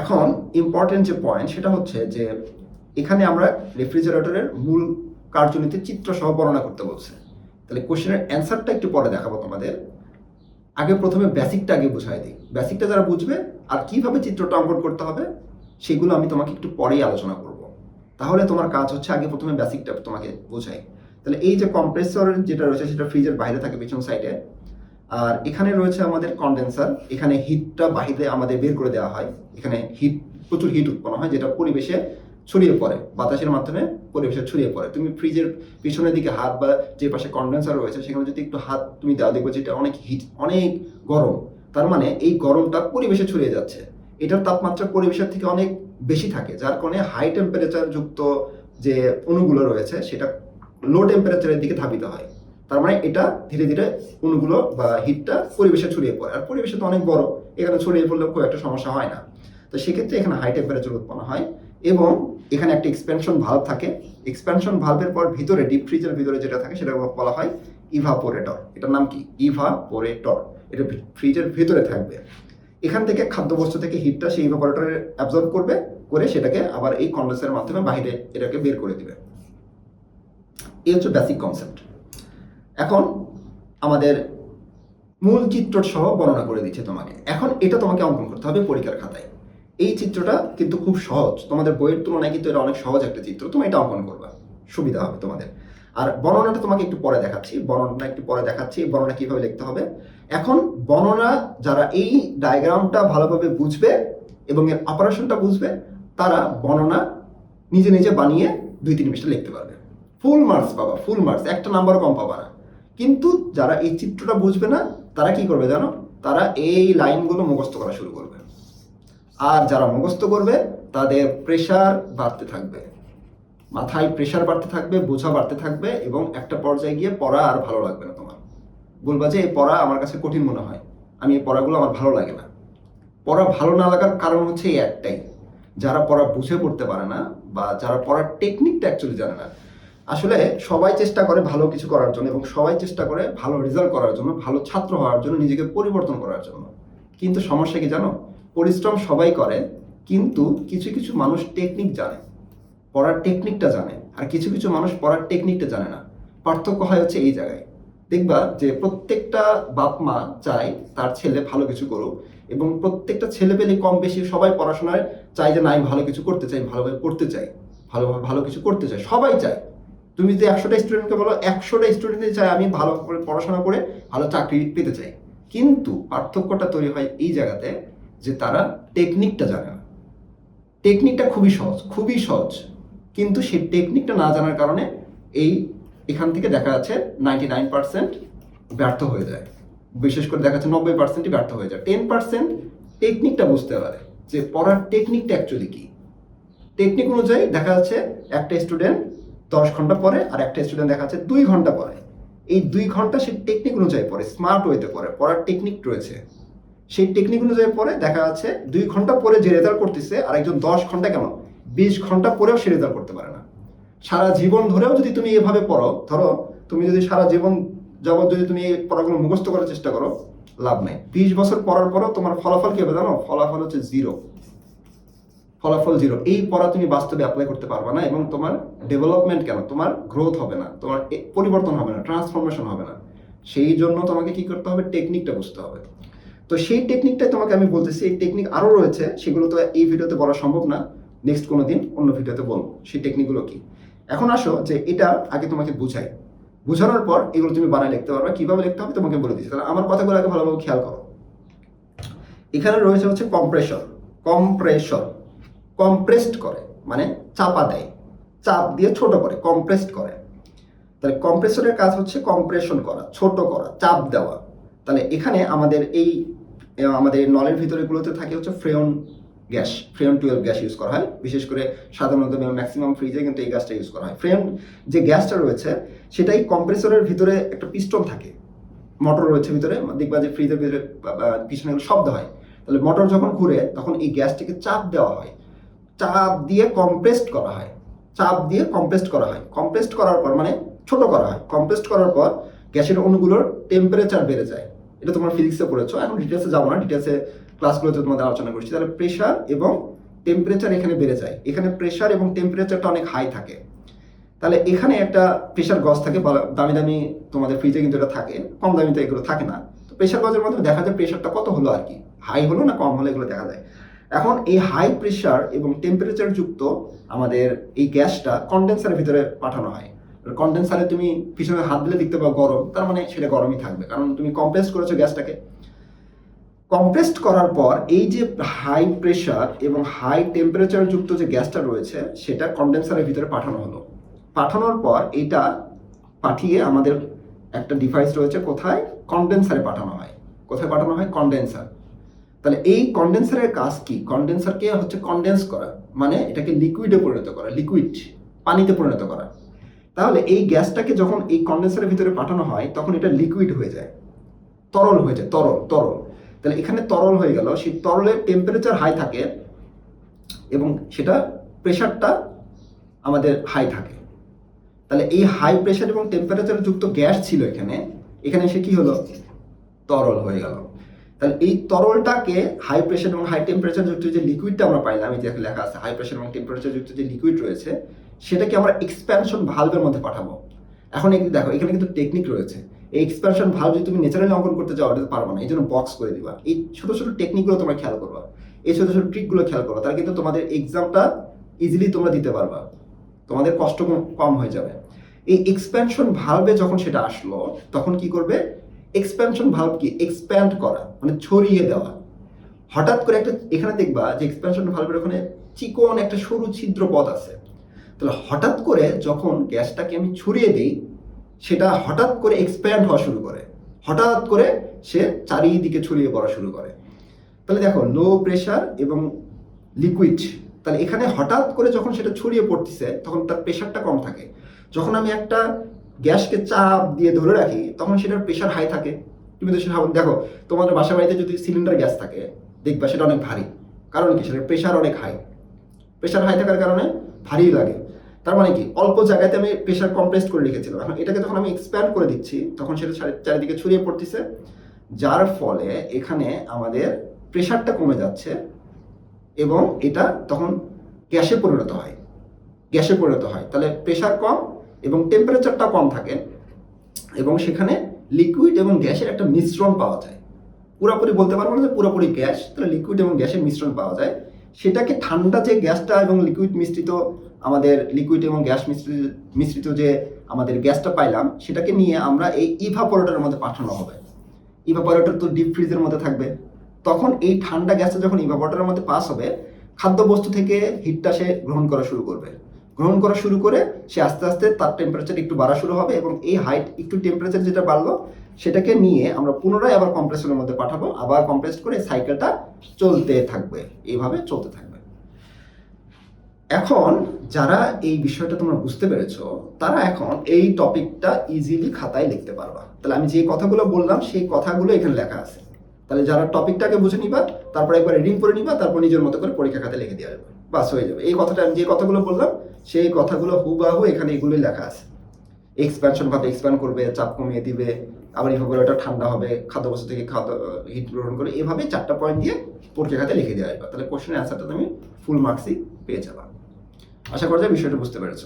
এখন ইম্পর্টেন্ট যে পয়েন্ট সেটা হচ্ছে যে এখানে আমরা রেফ্রিজারেটরের মূল কার্যনীতির চিত্র সহ বর্ণনা করতে বলছে। তাহলে কোশ্চেনের অ্যান্সারটা একটু পরে দেখাবো তোমাদের। আগে প্রথমে বেসিকটা আগে বুঝাই দিই। বেসিকটা যারা বুঝবে আর কীভাবে চিত্রটা অঙ্কন করতে হবে, সেগুলো আমি তোমাকে একটু পরেই আলোচনা করব। তাহলে তোমার কাজ হচ্ছে আগে প্রথমে বেসিকটা তোমাকে বোঝাই। তাহলে এই যে কম্প্রেসর যেটা রয়েছে সেটা ফ্রিজের বাইরে থাকে পিছন সাইডে আর এখানে রয়েছে আমাদের কন্ডেন্সার এখানে হিটটা বাহিরে আমাদের বের করে দেওয়া হয়। এখানে হিট প্রচুর হিট উৎপন্ন হয়, যেটা পরিবেশে ছড়িয়ে পড়ে। বাতাসের মাধ্যমে পরিবেশে ছড়িয়ে পড়ে। তুমি ফ্রিজের পিছনের দিকে হাত বা যে পাশে কন্ডেন্সার রয়েছে, সেখানে যদি একটু হাত তুমি দাও, দেখবে যেটা অনেক হিট অনেক গরম। তার মানে এই গরমটা পরিবেশে ছড়িয়ে যাচ্ছে। এটার তাপমাত্রা পরিবেশের থেকে অনেক বেশি থাকে, যার কারণে হাই টেম্পারেচার যুক্ত যে অণুগুলো রয়েছে, সেটা লো টেম্পারেচারের দিকে ধাবিত হয়। তার মানে এটা ধীরে ধীরে অণুগুলো বা হিটটা পরিবেশে ছড়িয়ে পড়ে। আর পরিবেশে তো অনেক বড়, এখানে ছড়িয়ে পড়লে খুব একটা সমস্যা হয় না। তো সেক্ষেত্রে এখানে হাই টেম্পারেচার উৎপন্ন হয় এবং এখানে একটা এক্সপেনশন ভালভ থাকে। এক্সপেনশন ভালভের পর ভিতরে ডিপ ফ্রিজের ভিতরে যেটা থাকে সেটা বলা হয় ইভাপোরেটর এটার নাম কি? ইভাপোরেটর এটা ফ্রিজের ভিতরে থাকবে। এখান থেকে খাদ্যবস্তু থেকে হিটটা সেই ইভাপোরেটরে অ্যাবজর্ব করবে, করে সেটাকে আবার এই কন্ডেন্সারের মাধ্যমে বাইরে এটাকে বের করে দিবে। এই হচ্ছে বেসিক কনসেপ্ট এখন আমাদের মূল চিত্র সহ বর্ণনা করে দিচ্ছে তোমাকে। এখন এটা তোমাকে অঙ্কন করতে হবে পরীক্ষার খাতায়। এই চিত্রটা কিন্তু খুব সহজ। তোমাদের বইয়ের তুলনায় কিন্তু এটা অনেক সহজ একটা চিত্র। তুমি এটা অঙ্কন করবা। সুবিধা হবে তোমাদের। আর বর্ণনাটা তোমাকে একটু পরে দেখাচ্ছি। বর্ণনাটা একটু পরে দেখাচ্ছি। বর্ণনা কীভাবে লিখতে হবে? এখন বর্ণনা যারা এই ডায়াগ্রামটা ভালোভাবে বুঝবে এবং এর অপারেশনটা বুঝবে, তারা বর্ণনা নিজে নিজে বানিয়ে দুই তিন মিনিটে লিখতে পারবে। ফুল মার্কস পাবা, ফুল মার্কস। একটা নাম্বার কম পাবা না। কিন্তু যারা এই চিত্রটা বুঝবে না, তারা কি করবে জানো? তারা এই লাইনগুলো মুখস্থ করা শুরু করবে। আর যারা মুখস্থ করবে, তাদের প্রেশার বাড়তে থাকবে। মাথায় প্রেশার বাড়তে থাকবে, বোঝা বাড়তে থাকবে এবং একটা পর্যায়ে গিয়ে পড়া আর ভালো লাগবে না তোমার। বলবা যে, এই পড়া আমার কাছে কঠিন মনে হয়। আমি এই পড়াগুলো আমার ভালো লাগে না। পড়া ভালো না লাগার কারণ হচ্ছে এই একটাই। যারা পড়া বুঝে পড়তে পারে না বা যারা পড়ার টেকনিকটা অ্যাকচুয়ালি জানে না আসলে সবাই চেষ্টা করে ভালো কিছু করার জন্য এবং সবাই চেষ্টা করে ভালো রেজাল্ট করার জন্য, ভালো ছাত্র হওয়ার জন্য, নিজেকে পরিবর্তন করার জন্য। কিন্তু সমস্যা কি জানো? পরিশ্রম সবাই করে, কিন্তু কিছু কিছু মানুষ টেকনিক জানে, পড়ার টেকনিকটা জানে, আর কিছু কিছু মানুষ পড়ার টেকনিকটা জানে না। পার্থক্য হয় হচ্ছে এই জায়গায়। দেখবা যে প্রত্যেকটা বাপ মা চায় তার ছেলে ভালো কিছু করুক এবং প্রত্যেকটা ছেলে পেলে কম বেশি সবাই পড়াশোনায় চায় যে না, আমি ভালো কিছু করতে চাই, ভালোভাবে পড়তে চাই, ভালোভাবে ভালো কিছু করতে চাই। সবাই চায়। তুমি যদি একশোটা স্টুডেন্টকে বলো, একশোটা স্টুডেন্টই চায় আমি ভালো করে পড়াশোনা করে ভালো চাকরি পেতে চাই। কিন্তু পার্থক্যটা তৈরি হয় এই জায়গাতে যে তারা টেকনিকটা জানে না। টেকনিকটা খুবই সহজ খুবই সহজ। কিন্তু সেই টেকনিকটা না জানার কারণে এই এখান থেকে দেখা যাচ্ছে নাইনটি নাইন পার্সেন্ট ব্যর্থ হয়ে যায়। বিশেষ করে দেখা যাচ্ছে নব্বই পার্সেন্টই ব্যর্থ হয়ে যায়। টেন পার্সেন্ট টেকনিকটা বুঝতে পারে যে পড়ার টেকনিকটা অ্যাকচুয়ালি কি। টেকনিক অনুযায়ী দেখা যাচ্ছে একটা স্টুডেন্ট দশ ঘণ্টা পরে আর একটা স্টুডেন্ট দেখা যাচ্ছে দুই ঘণ্টা পরে। এই দুই ঘণ্টা সে টেকনিক অনুযায়ী পড়ে স্মার্ট ওয়েতে পড়ে, পড়ার টেকনিক রয়েছে। সেই টেকনিক অনুযায়ী পরে দেখা যাচ্ছে দুই ঘণ্টা পরে যে রেজাল্ট করতেছে আর একজন দশ ঘণ্টা কেন? বিশ ঘণ্টা পরেও সে রেজাল্ট করতে পারে না। সারা জীবন ধরেও যদি তুমি এভাবে পড়ো, ধরো তুমি যদি সারা জীবন যাবৎ যদি তুমি এই পড়াগুলো মুখস্থ করার চেষ্টা করো, লাভ নেই। বিশ বছর পড়ার পরও তোমার ফলাফল কি হবে জানো? ফলাফল হচ্ছে জিরো ফলাফল জিরো এই পড়া তুমি বাস্তবে অ্যাপ্লাই করতে পারবে না এবং তোমার ডেভেলপমেন্ট কেন? তোমার গ্রোথ হবে না। তোমার পরিবর্তন হবে না। ট্রান্সফরমেশন হবে না। সেই জন্য তোমাকে কি করতে হবে? টেকনিকটা বুঝতে হবে। তো সেই টেকনিকটাই তোমাকে আমি বলতেছি। এই টেকনিক আরও রয়েছে। সেগুলো তো এই ভিডিওতে বলা সম্ভব না। নেক্সট কোনো দিন অন্য ভিডিওতে বলব। সেই টেকনিকগুলো কি? এখন আসো যে এটা আগে তোমাকে বুঝাই। বোঝানোর পর এগুলো তুমি বানায় লিখতে পারবে। কীভাবে লিখতে হবে তোমাকে বলে দিচ্ছি। তাহলে আমার কথাগুলো আগে ভালোভাবে খেয়াল করো। এখানে রয়েছে হচ্ছে কম্প্রেশন কম্প্রেশন কম্প্রেসড করে মানে চাপা দেয়। চাপ দিয়ে ছোট করে কম্প্রেসড করে। তাহলে কম্প্রেসরের কাজ হচ্ছে কম্প্রেশন করা, ছোট করা, চাপ দেওয়া। তাহলে এখানে আমাদের এই আমাদের নলের ভিতরেগুলোতে থাকে হচ্ছে freon gas freon twelve gas use করা হয়। বিশেষ করে সাধারণত ম্যাক্সিমাম ফ্রিজে কিন্তু এই গ্যাসটা ইউজ করা হয়। ফ্রেয়ন যে গ্যাসটা রয়েছে, সেটাই কম্প্রেসরের ভিতরে একটা পিস্টন থাকে। মোটর রয়েছে ভিতরে, দেখবা যে ফ্রিজের ভিতরে পিছনে শব্দ হয়। তাহলে মোটর যখন ঘুরে, তখন এই গ্যাসটিকে চাপ দেওয়া হয়। চাপ দিয়ে কম্প্রেসড করা হয়। চাপ দিয়ে কম্প্রেসড করা হয়। কম্প্রেসড করার পর মানে ছোট করা হয়। কম্প্রেসড করার পর গ্যাসের অণুগুলোর টেম্পারেচার বেড়ে যায়। এটা তোমার ফিজিক্সে পড়েছো। এখন ডিটেলসে যাব না। ডিটেলসে ক্লাসগুলোতে তোমাদের আলোচনা করছি। তাহলে প্রেশার এবং টেম্পারেচার এখানে বেড়ে যায়। এখানে প্রেশার এবং টেম্পারেচারটা অনেক হাই থাকে। তাহলে এখানে একটা প্রেশার গজ থাকে। দামি দামি তোমাদের ফ্রিজে কিন্তু এটা থাকে। কম দামিতে এগুলো থাকে না। তো প্রেশার গজের মাধ্যমে দেখা যায় প্রেশারটা কত হলো আর কি? হাই হলো না কম হলো এগুলো দেখা যায়। এখন এই হাই প্রেশার এবং টেম্পারেচার যুক্ত আমাদের এই গ্যাসটা কন্ডেন্সারের ভিতরে পাঠানো হয়। কন্ডেন্সারে তুমি পিছনে হাত দিলে দেখতে পাও গরম, তার মানে সেটা গরমই থাকবে। কারণ তুমি কম্প্রেস করেছ গ্যাসটাকে। কম্প্রেসড করার পর এই যে হাই প্রেশার এবং হাই টেম্পারেচার যুক্ত যে গ্যাসটা রয়েছে, সেটা কন্ডেন্সারের ভিতরে পাঠানো হলো। পাঠানোর পর এটা পাঠিয়ে আমাদের একটা ডিভাইস রয়েছে, কোথায়? কন্ডেন্সারে পাঠানো হয়। কোথায় পাঠানো হয়? কন্ডেন্সার তাহলে এই কন্ডেন্সারের কাজ কি? কন্ডেন্সারকে হচ্ছে কন্ডেন্স করা। মানে এটাকে লিকুইডে পরিণত করা লিকুইড পানিতে পরিণত করা। তাহলে এই গ্যাসটাকে যখন এই কন্ডেন্সারের ভিতরে পাঠানো হয়, তখন এটা লিকুইড হয়ে যায়। তরল হয়ে যায়, তরল তরল। তাহলে এখানে তরল হয়ে গেল, সেই তরলের টেম্পারেচার হাই থাকে এবং সেটা প্রেশারটা আমাদের হাই থাকে। তাহলে এই হাই প্রেশার এবং টেম্পারেচার যুক্ত গ্যাস ছিল এখানে এখানে সে কি হলো? তরল হয়ে গেল। তাহলে এই তরলটাকে হাই প্রেশার এবং হাই টেম্পারেচার যুক্ত যে লিকুইডটা আমরা পাইলাম, এই যে লেখা আছে হাই প্রেশার এবং টেম্পারেচার যুক্ত যে লিকুইড রয়েছে, সেটাকে আমরা এক্সপ্যানশন ভালভের মধ্যে পাঠাবো। এখন এই দেখো, এখানে কিন্তু টেকনিক রয়েছে। এই এক্সপ্যানশন ভালভ যদি তুমি ন্যাচারালি অঙ্কন করতে চাও এটা পারবে না, এই জন্য বক্স করে দিবা। এই ছোট ছোট টেকনিকগুলো তোমরা খেয়াল করবা। এই ছোট ছোট ট্রিকগুলো খেয়াল করো তাহলে কিন্তু তোমাদের এক্সামটা ইজিলি তোমরা দিতে পারবা। তোমাদের কষ্ট কম- কম হয়ে যাবে। এই এক্সপ্যানশন ভালভে যখন সেটা আসলো, তখন কি করবে? এক্সপ্যানশন ভালভ কি এক্সপ্যান্ড করা। মানে ছড়িয়ে দেওয়া। হঠাৎ করে একটা, এখানে দেখবা যে এক্সপ্যানশন ভালভের ওখানে চিকন একটা সরু ছিদ্র পথ আছে। তাহলে হঠাৎ করে যখন গ্যাসটাকে আমি ছড়িয়ে দিই, সেটা হঠাৎ করে এক্সপ্যান্ড হওয়া শুরু করে। হঠাৎ করে সে চারিদিকে ছড়িয়ে পড়া শুরু করে। তাহলে দেখো লো প্রেশার এবং লিকুইড তাহলে এখানে হঠাৎ করে যখন সেটা ছড়িয়ে পড়তেছে, তখন তার প্রেশারটা কম থাকে। যখন আমি একটা গ্যাসকে চাপ দিয়ে ধরে রাখি, তখন সেটার প্রেশার হাই থাকে। তুমি তো সেটা দেখো তোমাদের বাসা বাড়িতে যদি সিলিন্ডার গ্যাস থাকে, দেখবা সেটা অনেক ভারী। কারণ কি? সেটার প্রেশার অনেক হাই প্রেশার হাই থাকার কারণে ভারী লাগে। তার মানে কি? অল্প জায়গাতে আমি প্রেশার কম্প্রেস করে রেখেছিলাম। এখন এটাকে যখন আমি এক্সপ্যান্ড করে দিচ্ছি, তখন সেটা চারিদিকে ছড়িয়ে পড়তেছে। যার ফলে এখানে আমাদের প্রেশারটা কমে যাচ্ছে এবং এটা তখন গ্যাসে পরিণত হয়। গ্যাসে পরিণত হয়। তাহলে প্রেশার কম এবং টেম্পারেচারটা কম থাকে এবং সেখানে লিকুইড এবং গ্যাসের একটা মিশ্রণ পাওয়া যায়। পুরোপুরি বলতে পারব না যে পুরোপুরি গ্যাস, তাহলে লিকুইড এবং গ্যাসের মিশ্রণ পাওয়া যায়। সেটাকে ঠান্ডা যে গ্যাসটা এবং লিকুইড মিশ্রিত আমাদের লিকুইড এবং গ্যাস মিশ্রিত মিশ্রিত যে আমাদের গ্যাসটা পাইলাম, সেটাকে নিয়ে আমরা এই ইভাপোরেটরের মধ্যে পাঠানো হবে। ইভাপোরেটর তো ডিপ ফ্রিজের মধ্যে থাকবে। তখন এই ঠান্ডা গ্যাসটা যখন ইভাপোরেটরের মধ্যে পাস হবে, খাদ্যবস্তু থেকে হিটটা সে গ্রহণ করা শুরু করবে। গ্রহণ করা শুরু করে সে আস্তে আস্তে তার টেম্পারেচার একটু বাড়া শুরু হবে এবং এই হাইট একটু টেম্পারেচার যেটা বাড়লো, সেটাকে নিয়ে আমরা পুনরায় আবার কম্প্রেসরের মধ্যে পাঠাবো, আবার কম্প্রেস করে সাইকেলটা চলতে থাকবে এইভাবে চলতে থাকবে। এখন যারা এই বিষয়টা তোমরা বুঝতে পেরেছ, তারা এখন এই টপিকটা ইজিলি খাতায় লিখতে পারবা। তাহলে আমি যে কথাগুলো বললাম, সেই কথাগুলো এখানে লেখা আছে। তাহলে যারা টপিকটাকে বুঝে নিবা, তারপর একবার রিডিং করে নিবা, তারপর নিজের মতো করে পরীক্ষা খাতে লিখে দেওয়া যাবে। বাস হয়ে যাবে। এই কথাটা আমি যে কথাগুলো বললাম, সেই কথাগুলো হুবাহু এখানে এগুলোই লেখা আছে। এক্সপ্যানশন ভাবে এক্সপ্যান্ড করবে, চাপ কমিয়ে দিবে, আবার এইভাবে ওটা ঠান্ডা হবে খাদ্য বস্তু থেকে খাদ্য হিট গ্রহণ করে এভাবে চারটা পয়েন্ট দিয়ে পরীক্ষা খাতে লিখে দেওয়া যাবে। তাহলে কোশ্চেনের অ্যান্সারটা তুমি ফুল মার্কসই পেয়ে যাবা। আশা করা যায় বিষয়টা বুঝতে পেরেছ।